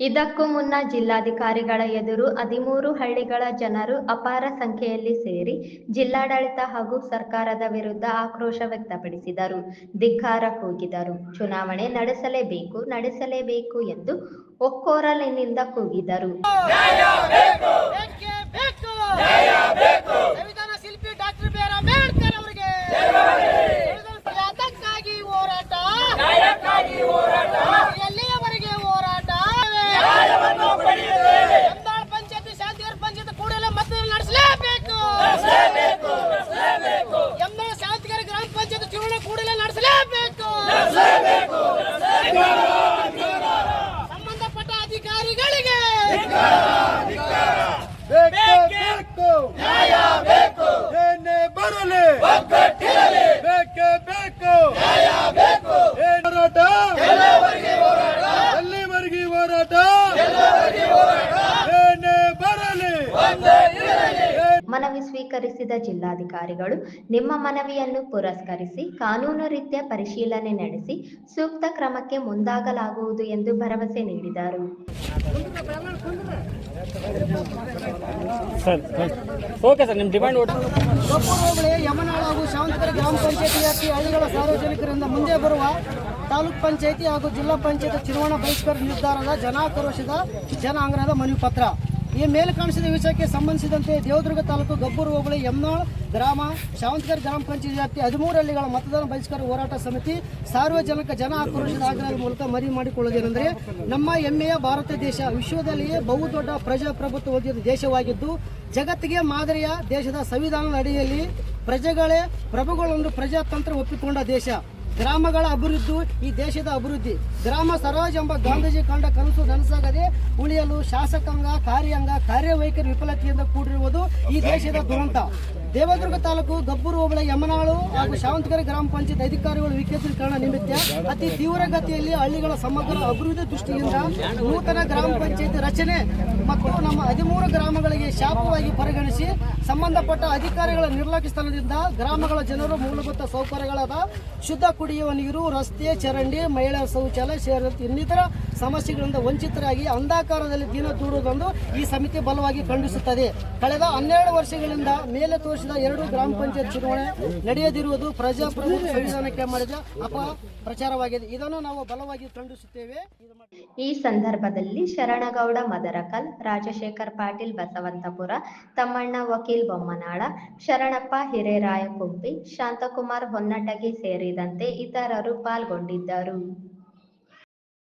ಇದಕ್ಕೂ ಮುನ್ನ ಜಿಲ್ಲಾಧಿಕಾರಿಗಳ ಎದುರು ಹದಿಮೂರು ಹಳ್ಳಿಗಳ ಜನರು ಅಪಾರ ಸಂಖ್ಯೆಯಲ್ಲಿ ಸೇರಿ ಜಿಲ್ಲಾಡಳಿತ ಹಾಗೂ ಸರ್ಕಾರದ ವಿರುದ್ಧ ಆಕ್ರೋಶ ವ್ಯಕ್ತಪಡಿಸಿದರು. ಧಿಕ್ಕಾರ ಕೂಗಿದರು. ಚುನಾವಣೆ ನಡೆಸಲೇಬೇಕು ನಡೆಸಲೇಬೇಕು ಎಂದು ಒಕ್ಕೊರಲಿನಿಂದ ಕೂಗಿದರು ಬೇಕೇ ಬೇಕು ಸಂವಿಧಾನ ಶಿಲ್ಪಿ ಡಾಕ್ಟರ್ ಬಿ ಆರ್ ಅಂಬೇಡ್ಕರ್ ಅವರಿಗೆ ಅದಕ್ಕಾಗಿ ಹೋರಾಟ ಎಲ್ಲಿಯವರೆಗೆ ಹೋರಾಟ ಕಂದಾಳ ಪಂಚಾಯತಿ ಶಾಂತಿಗರ ಪಂಚಾಯತ್ ಕೂಡಲೇ ಮತದಾನ ನಡೆಸಲೇಬೇಕು ಎಂದಾಳ ಶಾಂತಿಗರ ಗ್ರಾಮ ಪಂಚಾಯತ್ ಚುನಾವಣೆ ಕೂಡಲೇ ನಡೆಸಲೇಬೇಕು ಸಂಬಂಧಪಟ್ಟ ಅಧಿಕಾರಿಗಳಿಗೆ ಬೇಕು ಬೇಕು ಬರಲಿ. ಬೇಕೇ ಬೇಕು. ಏನ್ ಹೋರಾಟ? ಎಲ್ಲಿವರೆಗೆ ಹೋರಾಟ. ಏನೇ ಬರಲಿ. ಮನವಿ ಸ್ವೀಕರಿಸಿದ ಜಿಲ್ಲಾಧಿಕಾರಿಗಳು ನಿಮ್ಮ ಮನವಿಯನ್ನು ಪುರಸ್ಕರಿಸಿ ಕಾನೂನು ರೀತ್ಯ ಪರಿಶೀಲನೆ ನಡೆಸಿ ಸೂಕ್ತ ಕ್ರಮಕ್ಕೆ ಮುಂದಾಗಲಾಗುವುದು ಎಂದು ಭರವಸೆ ನೀಡಿದರು. ಸರ್ ಓಕೆ ಸರ್ ನಿಮ್ಮ ಡಿಮ್ಯಾಂಡ್ ಓಟ್ ಹೋಬಳಿ ಯಮನಾಳ ಹಾಗೂ ಶಾವಂತಕರ ಗ್ರಾಮ ಪಂಚಾಯತಿ ವ್ಯಾಪ್ತಿ ಹಳ್ಳಿಗಳ ಸಾರ್ವಜನಿಕರಿಂದ ಮುಂದೆ ಬರುವ ತಾಲೂಕ್ ಪಂಚಾಯತಿ ಹಾಗೂ ಜಿಲ್ಲಾ ಪಂಚಾಯತ್ ಚುನಾವಣಾ ಬಹಿಷ್ಕಾರ ನಿರ್ಧಾರದ ಜನಾಕ್ರೋಶದ ಜನ ಆಗ್ರಹದ ಮನವಿ ಪತ್ರ ಈ ಮೇಲೆ ಕಾಣಿಸಿದ ವಿಷಯಕ್ಕೆ ಸಂಬಂಧಿಸಿದಂತೆ ದೇವದುರ್ಗ ತಾಲೂಕು ಗಬ್ಬೂರು ಹೋಬಳಿ ಯಮ್ನಾಳ್ ಗ್ರಾಮ ಶಾವಂತಕರ್ ಗ್ರಾಮ ಪಂಚಾಯತ್ ವ್ಯಾಪ್ತಿ ಹದಿಮೂರು ಹಳ್ಳಿಗಳ ಮತದಾನ ಬಹಿಷ್ಕಾರ ಹೋರಾಟ ಸಮಿತಿ ಸಾರ್ವಜನಿಕ ಜನ ಆಕ್ರೋಶದ ಆಗ್ರಹದ ಮೂಲಕ ಮರಿ ಮಾಡಿಕೊಳ್ಳುವುದೇನೆಂದರೆ ನಮ್ಮ ಹೆಮ್ಮೆಯ ಭಾರತ ದೇಶ ವಿಶ್ವದಲ್ಲಿಯೇ ಬಹುದೊಡ್ಡ ಪ್ರಜಾಪ್ರಭುತ್ವ ಹೊಂದಿದ ದೇಶವಾಗಿದ್ದು, ಜಗತ್ತಿಗೆ ಮಾದರಿಯ ದೇಶದ ಸಂವಿಧಾನದ ಅಡಿಯಲ್ಲಿ ಪ್ರಜೆಗಳೇ ಪ್ರಭುಗಳೊಂದು ಪ್ರಜಾತಂತ್ರ ಒಪ್ಪಿಕೊಂಡ ದೇಶ. ಗ್ರಾಮಗಳ ಅಭಿವೃದ್ಧಿ, ಈ ದೇಶದ ಅಭಿವೃದ್ಧಿ. ಗ್ರಾಮ ಸ್ವರಾಜ್ ಎಂಬ ಗಾಂಧೀಜಿ ಕಂಡ ಕನಸು ನನಸಾಗದೆ ಉಳಿಯಲು ಶಾಸಕಾಂಗ, ಕಾರ್ಯಾಂಗ, ಕಾರ್ಯವೈಖರಿ ವಿಫಲತೆಯಿಂದ ಕೂಡಿರುವುದು ಈ ದೇಶದ ದುರಂತ. ದೇವದುರ್ಗ ತಾಲೂಕು ಗಬ್ಬೂರು ಹೋಬಳಿ ಯಮನಾಳು ಹಾಗೂ ಶಾವಂತಕರ ಗ್ರಾಮ ಪಂಚಾಯತ್ ಅಧಿಕಾರಿಗಳು ವಿಕೇಂದ್ರೀಕರಣ ನಿಮಿತ್ತ ಅತಿ ತೀವ್ರಗತಿಯಲ್ಲಿ ಹಳ್ಳಿಗಳ ಸಮಗ್ರ ಅಭಿವೃದ್ಧಿ ದೃಷ್ಟಿಯಿಂದ ನೂತನ ಗ್ರಾಮ ಪಂಚಾಯತ್ ರಚನೆ ಮತ್ತು ನಮ್ಮ ಹದಿಮೂರು ಗ್ರಾಮಗಳಿಗೆ ಶಾಪವಾಗಿ ಪರಿಗಣಿಸಿ ಸಂಬಂಧಪಟ್ಟ ಅಧಿಕಾರಿಗಳ ಸ್ಥಳದಿಂದ ಗ್ರಾಮಗಳ ಜನರು ಮೂಲಭೂತ ಸೌಕರ್ಯಗಳಾದ ಶುದ್ಧ ಕುಡಿಯುವ ನೀರು, ರಸ್ತೆ, ಚರಂಡಿ, ಮಹಿಳಾ ಶೌಚಾಲಯ ಸೇರಿದಂತೆ ಇನ್ನಿತರ ಸಮಸ್ಯೆಗಳಿಂದ ವಂಚಿತರಾಗಿ ಅಂಧಾಕಾರದಲ್ಲಿ ದಿನ ದೂಡುವುದೊಂದು ಈ ಸಮಿತಿ ಬಲವಾಗಿ ಖಂಡಿಸುತ್ತದೆ. ಕಳೆದ ಹನ್ನೆರಡು ವರ್ಷಗಳಿಂದ ಮೇಲೆ ತೋರಿಸಿದ ಎರಡು ಗ್ರಾಮ ಪಂಚಾಯತ್ ಚುನಾವಣೆ ನಡೆಯದಿರುವುದು ಪ್ರಜಾಪ್ರಭುತ್ವ ಸಂವಿಧಾನಕ್ಕೆ ಮಾಡಿದ ಅಪ ಪ್ರಚಾರವಾಗಿದೆ. ಇದನ್ನು ನಾವು ಬಲವಾಗಿ ಖಂಡಿಸುತ್ತೇವೆ. ಈ ಸಂದರ್ಭದಲ್ಲಿ ಶರಣಗೌಡ, ಮದರಕಲ್, ರಾಜಶೇಖರ್ ಪಾಟೀಲ್, ಬಸವಂತಪುರ, ತಮ್ಮಣ್ಣ ವಕೀಲ್ ಬೊಮ್ಮನಾಳ, ಶರಣಪ್ಪ ಹಿರೇರಾಯಕುಂಪಿ, ಶಾಂತಕುಮಾರ್ ಹೊನ್ನಟಗಿ ಸೇರಿದಂತೆ ಇತರರು ಪಾಲ್ಗೊಂಡಿದ್ದರು.